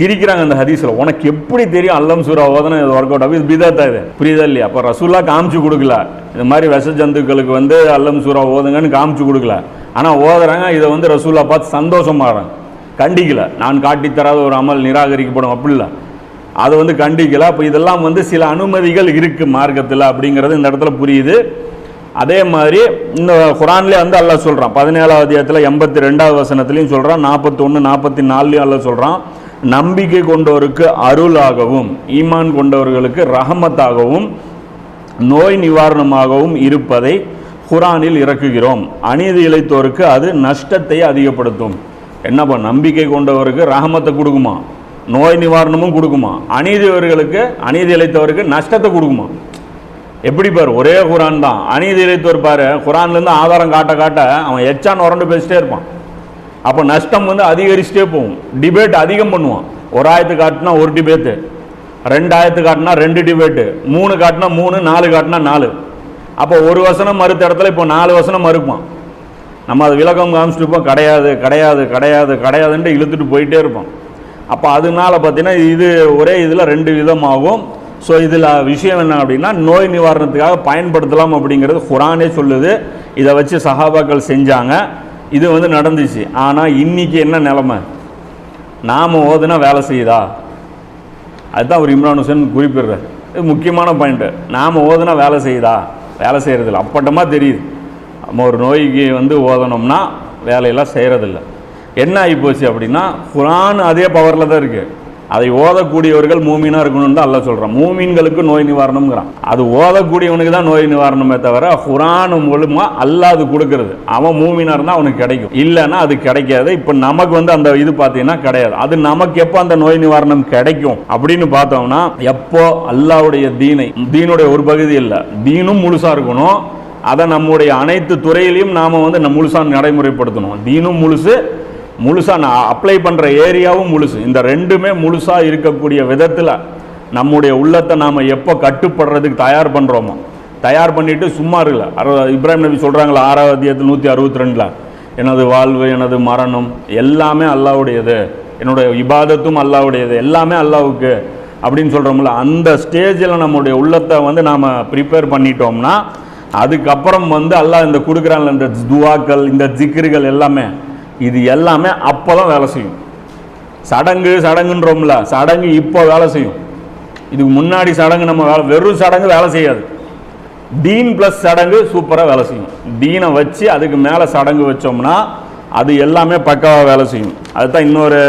சிரிக்கிறாங்க அந்த ஹதீஸில். உனக்கு எப்படி தெரியும் அல்லம் சூரா ஓதனை இது ஒர்க் அவுட் ஆகும் பிதாத்தா இது. புரியுதா இல்லையா? அப்போ ரசூல்லா காமிச்சு கொடுக்கல. இந்த மாதிரி விஷ ஜந்துக்களுக்கு வந்து அல்லம் சூரா ஓதுங்கன்னு காமிச்சு கொடுக்கல. ஆனால் ஓதுறாங்க இதை வந்து ரசூல்லா பார்த்து சந்தோஷமாகறாங்க கண்டிக்கல. நான் காட்டித்தராத ஒரு அமல் நிராகரிக்கப்படும். அப்படி இல்லை. அதை வந்து கண்டிக்கல. அப்போ இதெல்லாம் வந்து சில அனுமதிகள் இருக்குது மார்க்கத்தில் அப்படிங்கிறது இந்த இடத்துல புரியுது. அதே மாதிரி இந்த குரான்லேயே வந்து அல்லாஹ் சொல்கிறான் பதினேழாவது அத்தியாயத்தில் எண்பத்தி ரெண்டாவது வசனத்துலையும் சொல்கிறான் நாற்பத்தொன்று நாற்பத்தி நாலுலையும் அல்லாஹ் சொல்கிறான் நம்பிக்கை கொண்டவருக்கு அருளாகவும் ஈமான் கொண்டவர்களுக்கு ரஹமத்தாகவும் நோய் நிவாரணமாகவும் இருப்பதை குரானில் இறக்குகிறோம். அநீதி இழைத்தோருக்கு அது நஷ்டத்தை அதிகப்படுத்தும். என்னப்பா நம்பிக்கை கொண்டவருக்கு ரஹமத்தை கொடுக்குமா? நோய் நிவாரணமும் கொடுக்குமா? அநீதியவர்களுக்கு அநீதி இழைத்தவருக்கு நஷ்டத்தை கொடுக்குமா? எப்படி பாரு ஒரே குரான் தான். அநீதி இழைத்தவர் பாரு குரான்லேருந்து ஆதாரம் காட்ட காட்ட அவன் எச்சான் உரண்டு பேசிட்டே இருப்பான். அப்போ நஷ்டம் வந்து அதிகரிச்சுட்டே போகும். டிபேட் அதிகம் பண்ணுவான். ஒரு ஆயிரத்து காட்டினா ஒரு டிபேட்டு ரெண்டாயிரத்து காட்டினா ரெண்டு டிபேட்டு மூணு காட்டினா மூணு நாலு காட்டினா நாலு. அப்போ ஒரு வசனம் மறுத்த இடத்துல இப்போ நாலு வசனம் மறுப்பான். நம்ம அது விளக்கம் காமிச்சிட்டு இருப்போம். கிடையாது கிடையாது கிடையாது கிடையாதுன்ட்டு இழுத்துட்டு போயிட்டே இருப்போம். அப்போ அதனால பார்த்தீங்கன்னா இது ஒரே இதில் ரெண்டு விதமாகும். ஸோ இதில் விஷயம் என்ன அப்படின்னா நோய் நிவாரணத்துக்காக பயன்படுத்தலாம் அப்படிங்கிறது குரானே சொல்லுது. இதை வச்சு சஹாபாக்கள் செஞ்சாங்க. இது வந்து நடந்துச்சு. ஆனால் இன்னைக்கு என்ன நிலமை? நாம் ஓதுனா வேலை செய்யுதா? அதுதான் ஒரு இம்ரான் ஹுசேன் குறிப்பிடுறார். இது முக்கியமான பாயிண்ட்டு நாம் ஓதுனா வேலை செய்யுதா? வேலை செய்கிறதில்ல அப்பட்டமாக தெரியுது. நம்ம ஒரு நோய்க்கு வந்து ஓதனோம்னா வேலையெல்லாம் செய்கிறதில்ல என்ன ஆகிப்போச்சு அப்படின்னா குரான் அதே பவரில் தான் இருக்குது அதை ஓதக்கூடியவர்கள் மூமீனாக இருக்கணும்னு தான் அல்லாஹ் சொல்கிறான் மூமீன்களுக்கு நோய் நிவாரணம்ங்கிறான். அது ஓதக்கூடியவனுக்கு தான் நோய் நிவாரணமே தவிர குரான் மூலமாக அல்லாஹ் அது கொடுக்கறது. அவன் மூமீனாக இருந்தால் அவனுக்கு கிடைக்கும். இல்லைன்னா அது கிடைக்காது. இப்போ நமக்கு வந்து அந்த இது பார்த்தீங்கன்னா கிடையாது. அது நமக்கு எப்போ அந்த நோய் நிவாரணம் கிடைக்கும் அப்படின்னு பார்த்தோம்னா எப்போ அல்லாவுடைய தீனை தீனுடைய ஒரு பகுதி இல்லை தீனும் முழுசாக இருக்கணும். அதை நம்முடைய அனைத்து துறையிலையும் நாம் வந்து நம்ம முழுசாக நடைமுறைப்படுத்தணும். தீனும் முழுசு முழுசாக நான் அப்ளை பண்ணுற ஏரியாவும் முழுசு. இந்த ரெண்டுமே முழுசாக இருக்கக்கூடிய விதத்தில் நம்முடைய உள்ளத்தை நாம் எப்போ கட்டுப்படுறதுக்கு தயார் பண்ணுறோமோ தயார் பண்ணிவிட்டு சும்மா இருக்கல. அறுபது இப்ராஹிம் நபி சொல்கிறாங்களா ஆறாவது அத்தியத்தில் நூற்றி அறுபத்தி ரெண்டில் எனது வாழ்வு எனது மரணம் எல்லாமே அல்லாவுடையது. என்னுடைய இபாதத்தும் அல்லாவுடையது. எல்லாமே அல்லாவுக்கு. அப்படின்னு சொல்கிறோம்ல அந்த ஸ்டேஜில் நம்முடைய உள்ளத்தை வந்து நாம் ப்ரிப்பேர் பண்ணிட்டோம்னா அதுக்கப்புறம் வந்து அல்லாஹ் இந்த கொடுக்குறாங்கள இந்த துவாக்கள் இந்த ஜிக்ருகள் எல்லாமே இது எல்லாமே அப்போ தான் வேலை செய்யும். சடங்கு சடங்குன்றோம்ல சடங்கு இப்போ வேலை செய்யும். இதுக்கு முன்னாடி சடங்கு நம்ம வேலை வெறும் சடங்கு வேலை செய்யாது. டீன் ப்ளஸ் சடங்கு சூப்பராக வேலை செய்யும். டீனை வச்சு அதுக்கு மேலே சடங்கு வச்சோம்னா அது எல்லாமே பக்காவாக வேலை செய்யும். அதுதான் இன்னொரு